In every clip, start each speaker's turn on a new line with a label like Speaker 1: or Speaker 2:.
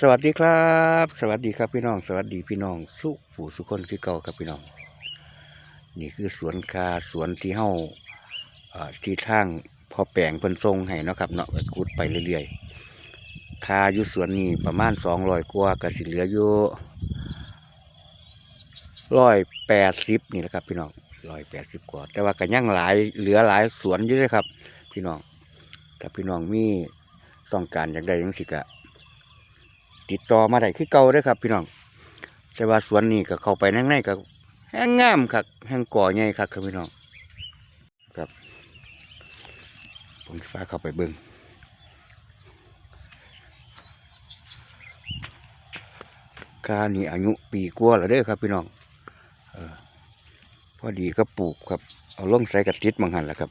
Speaker 1: สวัสดีครับ สวัสดีครับพี่น้อง สวัสดีพี่น้อง สุผู้สุคนคือเก่าครับพี่น้อง นี่คือสวนคาสวนที่เฮาเอ่อที่ทางพอแปลงเพิ่นทรงให้เนาะครับเนาะก็ขุดไปเรื่อยๆคาอยู่สวนนี้ประมาณสองร้อยกว่าก็สิเหลืออยู่ร้อยแปดสิบนี่แหละครับ พี่น้องร้อยแปดสิบกว่า แต่ว่าก็ยังหลายเหลือหลายสวนอยู่เลยครับ พี่น้องถ้าพี่น้องมีต้องการอยากได้ยังสิกะ ติดต่อมาได้คือเก่าเด้อครับ พี่น้องแต่ว่าสวนนี้ก็เข้าไปนั่งในก็แห้งงามครับแห้งก่อใหญ่ครับครับพี่น้องครับ ผมฟ้าเข้าไปเบิ่งกานี่อายุปีกว่าแล้วเด้อครับ พี่น้องออพอดีก็ปลูกครับ เอาล่งใส่กระติดมังหันแหละครับ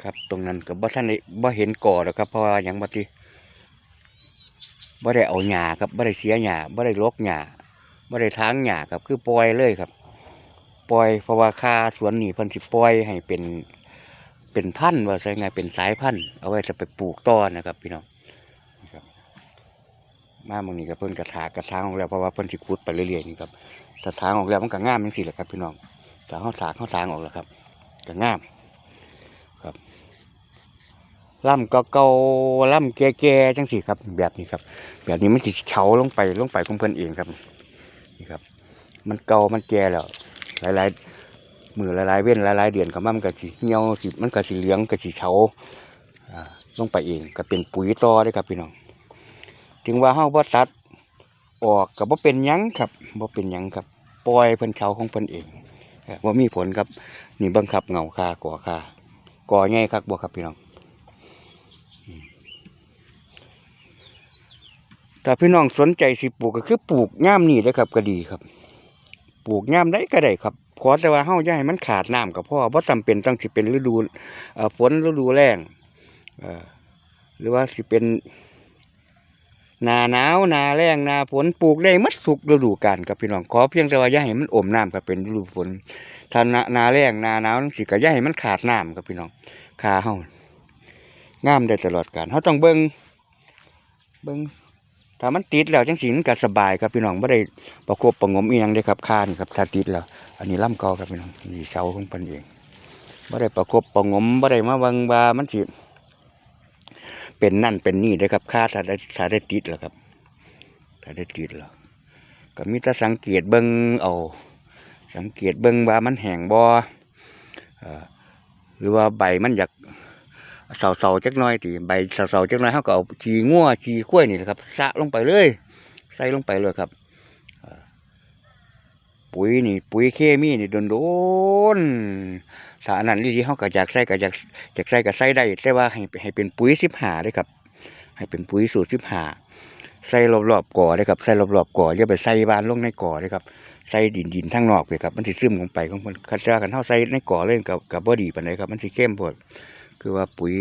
Speaker 1: ครับตรงนั้นก็บ่ท่านได้บ่เห็นก่อแล้วครับเพราะว่าหยังบ่ติ บ่ได้เอาหญ้าครับบ่ได้เสียหญ้าบ่ได้ลกหญ้าบ่ได้ทางหญ้าครับคือปล่อยเลยครับ ปล่อยเพราะว่าค่าสวนนี่เพิ่นสิปล่อยให้เป็น เป็นพันธุ์ว่าซะไงเป็นสายพันธุ์เอาไว้จะไปปลูกต่อนะครับ พี่น้องนะครับมาหมื้นี้ก็เพิ่นกระถากระถางออกแล้วเพราะว่าเพิ่นสิขุดไปเรื่อยๆนี่ครับถ้าถางออกแล้วมันก็งามจังซี่แหละครับ พี่น้องถ้าเฮาถากเฮาถางออกแล้วครับก็งาม ล่ำก็เก่าล่ำแก่ๆจังสี่ครับ แบบนี้ครับ แบบนี้มันสิเฉาลงไปลงไปของเพิ่นเองครับนี่ครับ มันเก่ามันแก่แล้ว หลายๆมือหลายๆเว้นหลายๆเดือนก็มามันก็สิเหี่ยวสิมันก็สิเหลืองก็สิเฉาอ่าลงไปเองก็เป็นปุ๋ยต่อเด้ครับพี่น้อง ถึงว่าเฮาบ่ตัดออกก็บ่เป็นยั้งครับบ่เป็นยั้งครับปล่อยเพิ่นเฉาของเพิ่นเองเอ่อบ่มีผลครับนี่บิ่งคับเงาคาก่อค่าก่อใหญ่ครับบ่ครับพี่น้อง ถ้าพี่น้องสนใจสิปลูกก็คือปลูกย่ามนี่เลยครับก็ดีครับ ปลูกย่ามได้ก็ได้ครับขอแต่ว่าเฮาอย่าให้มันขาดน้ำก็พอบ่จำเป็นต้องสิเป็นฤดูฝนฤดูแล้งหรือว่าสิเป็นนาหนาวนาแล้งนาฝนปลูกได้หมดทุกฤดูกาลครับพี่น้องขอเพียงแต่ว่าอย่าให้มันอมน้ำก็เป็นฤดูฝนถ้านานาแล้งนาหนาวสิก็อย่าให้มันขาดน้ำครับพี่น้องคาเฮางามได้ตลอดกาลเฮาต้องเบิ่งเบิ่ง ถ้ามันติดแล้วจังสีมันก็สบายครับพี่น้องไม่ได้ประกบประงมเอียงเลยครับคานครับถ้าติดแล้ว อันนี้ล่ำเก่าครับพี่น้องนี่เสาของเพิ่นเองไม่ได้ประกบประงมไม่ได้มาวังบามันสิเป็นนั่นเป็นนี่เลยครับค่าถ้าได้ถ้าได้ติดแล้วครับ ถ้าได้ติดแล้วก็มีแต่สังเกตเบิ้งเอาสังเกตเบิ้งว่ามันแห้งบอ่อหรือว่าใบมันอยาก เสาเสาๆจักน่อยตีใบเสาเสาๆจักน่อยเขาก็เอาชีงัวชีข้วยนี่แหละครับสะลงไปเลย ใส่ลงไปเลยครับปุ๋ยนี่ ปุ๋ยเคมีนี่โดนโดนๆถ้าอันนั้นที่เขาก็อยากใส่ก็อยากอยากใส่ก็ใส่ได้แต่ว่าให้ให้เป็นปุ๋ยสิบหาด้วยครับ ให้เป็นปุ๋ยสูตรสิบหาใส่รอบๆก่อเลยครับใส่รอบๆก่ออย่าไปใส่บานลงในก่อเลยครับใส่ดินดินทั้งนอกเลยครับมันสิซึมลงไปของมันคัดจ้ากันเท่าใส่ในก่อเลยกับกับบ่ดีปานใดครับ มันสิเข้มโพด คือว่าปุ๋ย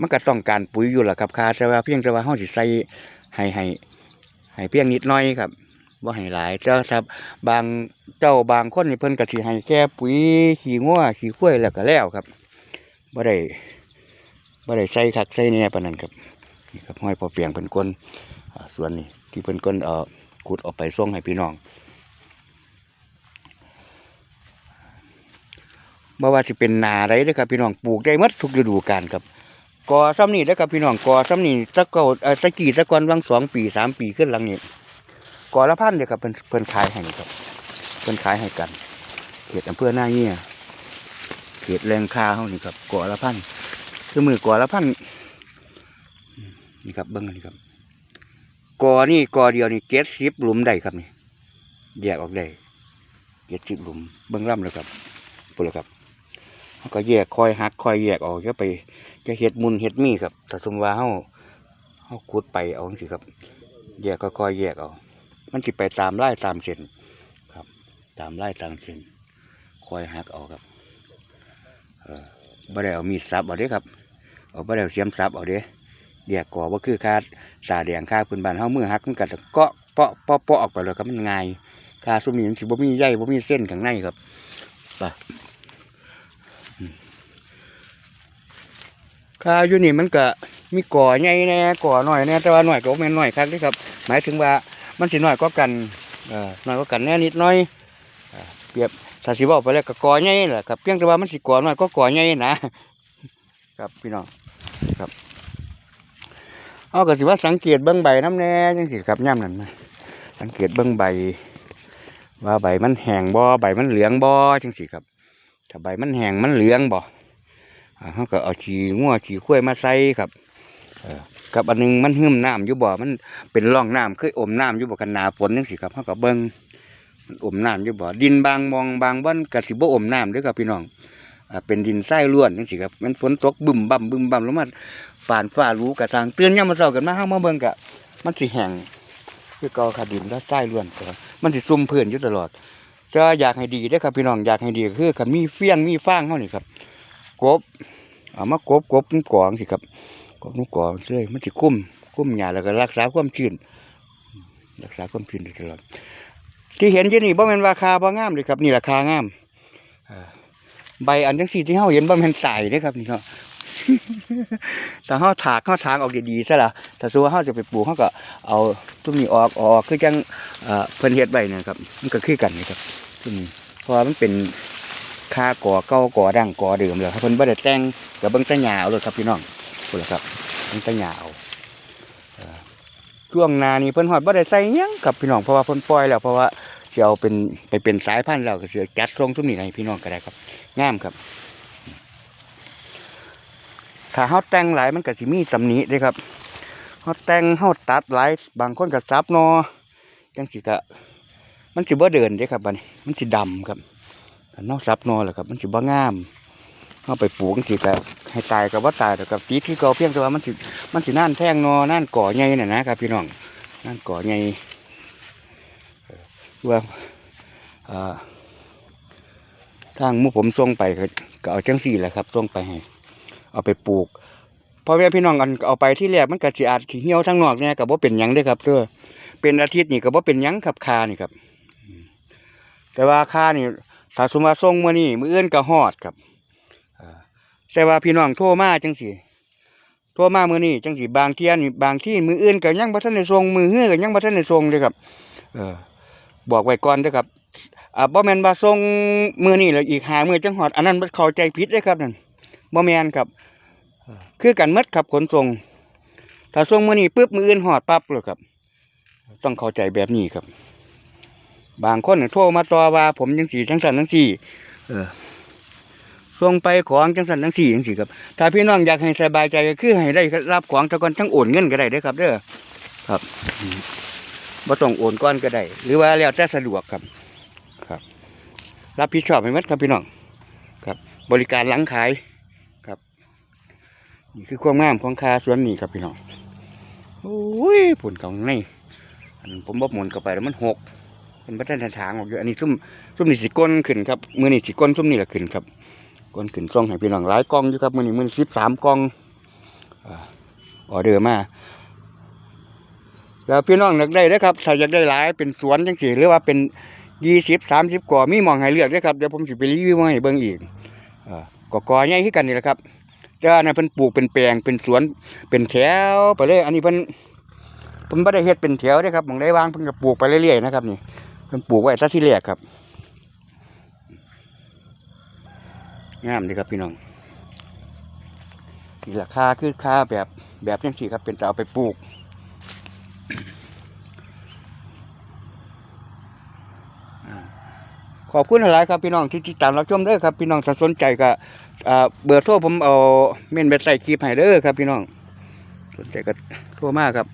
Speaker 1: มันก็ต้องการปุ๋ยอยู่แหละครับค่าแต่ว่าเพียงแต่ว่าเฮาสิใส่ให้ให้ให้เพียงนิดน้อยครับบ่าให้หลายแต่ถ้าบบางเจ้าบางคนนี่เพิ่นก็สิให้แค่ปุ๋ยขี้งัวขี้ข้วยแล้วก็แล้วครับบ่ได้บ่ได้ใส่คักใส่แหน่ปานนั้นครับนี่ครับห้อยพอเปียงเพิ่นก้นอ่าส่วนนี้ที่เพิ่นก้นเอ่อขุดออกไปส่งให้พี่น้อง บ่ว่าสิเป็นนาไรเด้อครับพี่น้องปลูกได้หมดทุกฤดูกาลครับกอซ้ำนี่เด้อครับพี่น้องกอซ้ำนี่ตะกอ่อตะกี้ตะกอนวังสองปีสามปีขึ้นหลังนี้กอละพันเด้อครับเพิ่นเพิ่นขายให้ครับเพิ่นขายให้กันเขตอำเภอหน้าเงี้ยเขตแรงคาเฮานี่ครับกอละพันคือมือกอละพันนี่ครับเบิ่งนี่ครับกอนี่กอเดียวนี่เจ็ดสิบหลุมได้ครับนี่แยกออกได้เจ็ดสิบหลุมเบิ่งล่ำเลยครับปุ่นเลยครับ ก็แยกคอยหักคอยแยกออกจะไปจะเห็ดมุนเห็ดมีครับถ้าสมว่าเขาเขาขุดไปเอาสิครับ แยกก็คอยแยกเอามันจิไปตามไล่ตามเส้นครับ ตามไล่ตามเส้นคอยหักเอาครับ เออบ่ได้เอามีดสับเอาเด้ครับเอาบ่ได้เอาเสียมสับเอาเด้แยกก่อว่าคือคาดสาแดงคาพื้นบ้านเฮามือหักมันก็จะเกาะเปาะเปาะเปาะออกไปเลยครับมันง่ายคาซุมนี้มันสิบ่มีใยบ่มีเส้นข้างในครับไป กคาอยู่นี่มันก็มีก่อใหญ่แน่ก่อน้อยแน่แต่ว่าน้อยก็แม่นหน้อยคักเด้ครับ หมายถึงว่ามันสิน้อยกว่ากันเอ่อน้อยกว่ากันแน่นิดหน้อยเปรียบถ้าสิว้าไปแล้วก็ก่อใหญ่แหละครับเพียงแต่ว่ามันสิก่อน้อยก็ก่อใหญ่นะครับพี่น้องครับเอาก็สิว่าสังเกตเบิ่งใบน้ำแน่จังสิครับย่ำนั่นนะสังเกตเบิ่งใบ ว่าใบมันแห้งบ่ใบมันเหลืองบ่จังสิครับถ้าใบมันแห้งมันเหลืองบ่อ่า เขาก็เอาขี้งัวขี้ข้วยมาใส่ครับกับอันหนึงมันหึมน้ำอยู่บ่ มันเป็นร่องน้ำเคยอมน้ำอยู่บ่กันนาฝนจังสิครับเขาก็เบิ่งมันอมน้ำอยู่บ่ ดินบางมองบางบ่อนก็สิบ่อมน้ำด้อครับพี่น้องเป็นดินทรายล้วนจังสิครับมันฝนตกบึมบั่มบึมบั่มแลงมาฝ่านฟ้ารู้กระทางเตือนยามมื้อเช้ากันมาเฮามาเบิ่งกะมันสิแห้งคือเก่าค่ะดินและทรายล้วนครับมันสิซุ่มเพื้นอยู่ตลอดจะอยากให้ดีเด้ครับพี่น้องอยากให้ดีก็คือคันมีเฟี้ยงมีฟางเฮานี่ครับ กบเอามากบกบนุ่กองสิครับกบนุ่กองเสื้อมันสิคุ้มคุ้มหญ้าแล้วก็รักษาความชื้นรักษาความชื้นตลอดที่เห็นอยู่นี่บ่แม่นว่าคาบ่งามเลยครับ นี่ราคางามใบอันจังซี่ที่เฮาเห็นบ่แม่นสายเด้อครับนี่เนาะถ้าเฮาถากเฮาถางออกดีๆซะละถ้าสมมุติว่าเฮาจะไปปลูกเฮาก็เอาตุ้มนี้ออกออกคือจังเอ่อเพิ่นเฮ็ดไว้เนะครับมันก็คือกันนะครับตุ้มนี้เพราะมันเป็น คาก่อเก่าก่อดังก่อเดิมแล้วครับเพิ่นบ่ได้แต่งก็เบิ่งต่หญ้าเอเลยครับพี่น้องพุ่นล่ะครับเบิ่งต่หญ้าเอาเอ่อช่วงนานี้เพิ่นฮอดบ่ได้ใส่ยังครับพี่น้องเพราะว่าเพิ่นปล่อยแล้วเพราะว่าสิเอาเป็นไปเป็นสายพันธุ์แล้วก็สิจัดทรงตุ้มนี้ให้พี่น้องก็ได้ครับงามครับถ้าเฮาแต่งหลายมันก็สิมีตำหนิเด้ครับเฮาแต่งเฮาตัดหลายบางคนก็ซับนอจังสิก็มันสิบ่เดินเด้ครับบัดนี้มันสิดำครับ เฮาซับนอแหละครับ มันสิบ่งามเฮาไปปลูกจังสิก็ให้ตายก็บ่ตายแต่กับติดที่เกาเพียงแต่ว่ามันสิมันสิน่านแท่งนอน่านก่อใหญ่น่ะนะครับพี่น้องน่านก่อใหญ่เอ่อว่าอ่าทางมู่ผมส่งไปก็เอาจังซี่แหละครับส่งไปให้เอาไปปลูกพอแม่พี่น้องกันเอาไปที่แรกมันก็สิอาจสิเหี่ยวทั้งนอกเนี่ยก็บ่เป็นยังด้อครับเด้อเป็นอาทิตย์นี่ก็บ่เป็นยังครับคานี่ครับ แต่ว่าคานี่ ถ้าสมมาส่งมือนี้มื้ออื่นก็ฮอดครับแต่ว่าพี่น้องโทรมาจังซี่โทรมามือนี้จังซี่บางเทียนบางที่มื้ออื่นก็ยังบ่ทันได้ส่งมื้อฮื้อก็ยังบ่ทันได้ส่งเด้อครับเออบอกไว้ก่อนเด้อครับอ่าบ่แมนว่าส่งมือนี้แล้วอีก5มื้อจังฮอดอันนั้นมันเข้าใจผิดเด้อครับนั่นบ่แมนครับคือกันหมดครับขนส่งถ้าส่งมือนี้ปุ๊บมืออื่นหอดปั๊บเลยครับ ต้องเข้าใจแบบนี้ครับ บางคนน่ะโทรมาต่อว่าผมจังสี่จังสันจังสี่ เออส่งไปของจังสันจังสี่จังสี่ครับ ถ้าพี่น้องอยากให้สบายใจก็คือให้ได้รับของตะกอนทั้งโอนเงินก็ได้เด้อครับ เด้อครับมบ่ต้องโอนก้อนก็ได้ หรือว่าแล้วแต่สะดวกครับครับ รับผิดชอบให้หมดครับพี่น้องครับ บริการหลังขายครับนี่คือความงามของคาสวนนี่ครับพี่น้องโอ้ยผลของในอันผมบอกหมุนเข้าไปแล้วมันหก เป็นพัฒนาทางออกอยู่อันนี้ซุ่มซุ่มนี่สิก้นขึ้นครับมือนี่สิก้นซุ่มนี่แหละขึ้นครับก้นขึ้นซ่องให้พี่น้องหลายกล่องอยู่ครับมือนี่มือสิบสามกล่องออเดอร์มาแล้วพี่น้องอยากได้เด้อครับถ้าอยากได้หลายเป็นสวนจังสี่หรือว่าเป็นยี่สิบสามสิบก่อมีมองให้เลือกเด้อครับเดี๋ยวผมสิไปรีวิวมาให้เบิ่งอีกกอกอใหญ่ขึ้นกันนี่แหละครับแต่ว่านั่นเพิ่นปลูกเป็นแปลงเป็นสวนเป็นแถวไปเลย อันนี้เพิ่นเพิ่นบ่ได้เฮ็ดเป็นแถวเด้อครับมองได้วางเพิ่นก็ปลูกไปเรื่อยๆนะครับนี่ เพิ่นปลูกไว้ซะที่แรกครับ งามดีครับพี่น้องนี่ราคาคือค่าแบบแบบจังซี่ครับ เป็นจะเอาไปปลูก ขอบคุณหลายครับพี่น้องที่ติดตามรับชมเด้อครับ พี่น้องถ้าสนใจก็เบอร์โทรผมเอาเมนไปใส่คลิปให้เด้อครับ พี่น้อง สนใจก็โทรมากครับ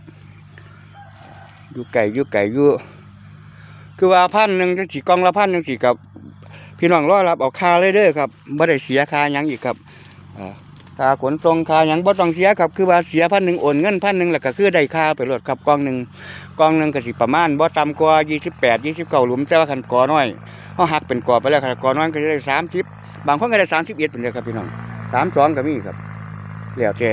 Speaker 1: อยู่ไก่อยู่ไก่อยู่ คือว่าพันหนึ่งจังสี่กล่องละพันจังสี่กับพี่น้องรอรับเอาค่าเลยเด้อครับไม่ได้เสียค่ายังอีกครับค่าขนส่งค่ายังบ่ต้องเสียครับคือว่าเสียพันหนึ่งโอนเงินพันหนึ่งแล้วก็คือได้ค่าไปรถครับกล่องหนึ่งกล่องหนึ่งก็สิประมาณบ่ต่ำกว่ายี่สิบแปดยี่สิบเก้าหลุมแต่ว่าคันกอน้อยเขาหักเป็นกอไปแล้วคันกอน้อยก็จะได้สามสิบบางคนก็ได้สามสิบเอ็ดเป็นเลยครับพี่น้องสามสองก็มีครับแล้วแต่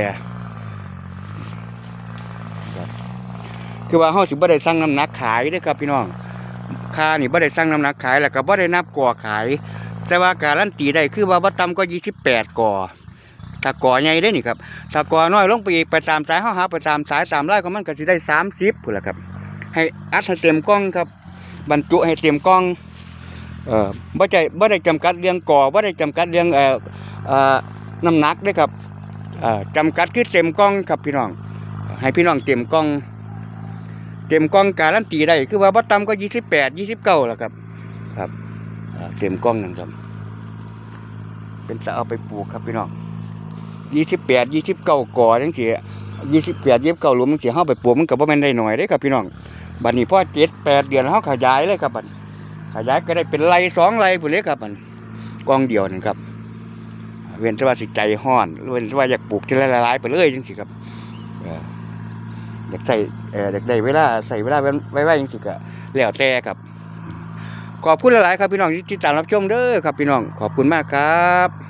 Speaker 1: คือว่าเฮาสิบ่ได้สั่งน้ำหนักขายเด้อครับพี่น้อง ค่านี่บ่ได้สั่งน้ำหนักขายแล้วก็บ่ได้นับก่อขาย แต่ว่าการันตีได้คือว่าบ่ต่ำกว่า28ก่อถ้าก่อใหญ่ได้นี่ครับถ้าก่อน้อยลงไปอีกไปตามสายเฮาหาไปตามสายตามไร่ของมันก็สิได้30พุ่นล่ะครับ ให้อัดให้เต็มกล้องครับ บรรจุให้เต็มกล้องเอ่อบ่ใจบ่ได้จำกัดเรื่องก่อบ่ได้จำกัดเรื่องเอ่อเอ่อน้ำหนักด้อครับเอ่อจำกัดคือเต็มกล้องครับพี่น้อง ให้พี่น้องเต็มกล้อง เต็มกล้องการันตีได้คือว่าบ่ต่ำก็28 29ล่ะครับ ครับเต็มกล้องนั่นครับ เป็นจะเอาไปปลูกครับพี่น้อง28 29ก่อจังซี่28 29หลุมจังซี่เฮาไปปลูกมันก็บ่แม่นได้หน้อยเด้ครับพี่น้องบัดนี้พ่อ7 8เดือนเฮาขยายเลยครับบัดขยายก็ได้เป็นไรสองไรพุ่นเลยครับมันกองเดียวนั่นครับ เว้นแต่ว่าสิใจห้อนเว้นแต่ว่าอยากปลูกทีละลายไปเลยจังสิครับเอยากใส่เอออยากได้เวลาใส่เวลาไว้ไว้ยังสิกะแล้วแต่ครับขอบคุณหลายๆครับพี่น้องที่ติดตามรับชมเด้อครับพี่น้องขอบคุณมากครับ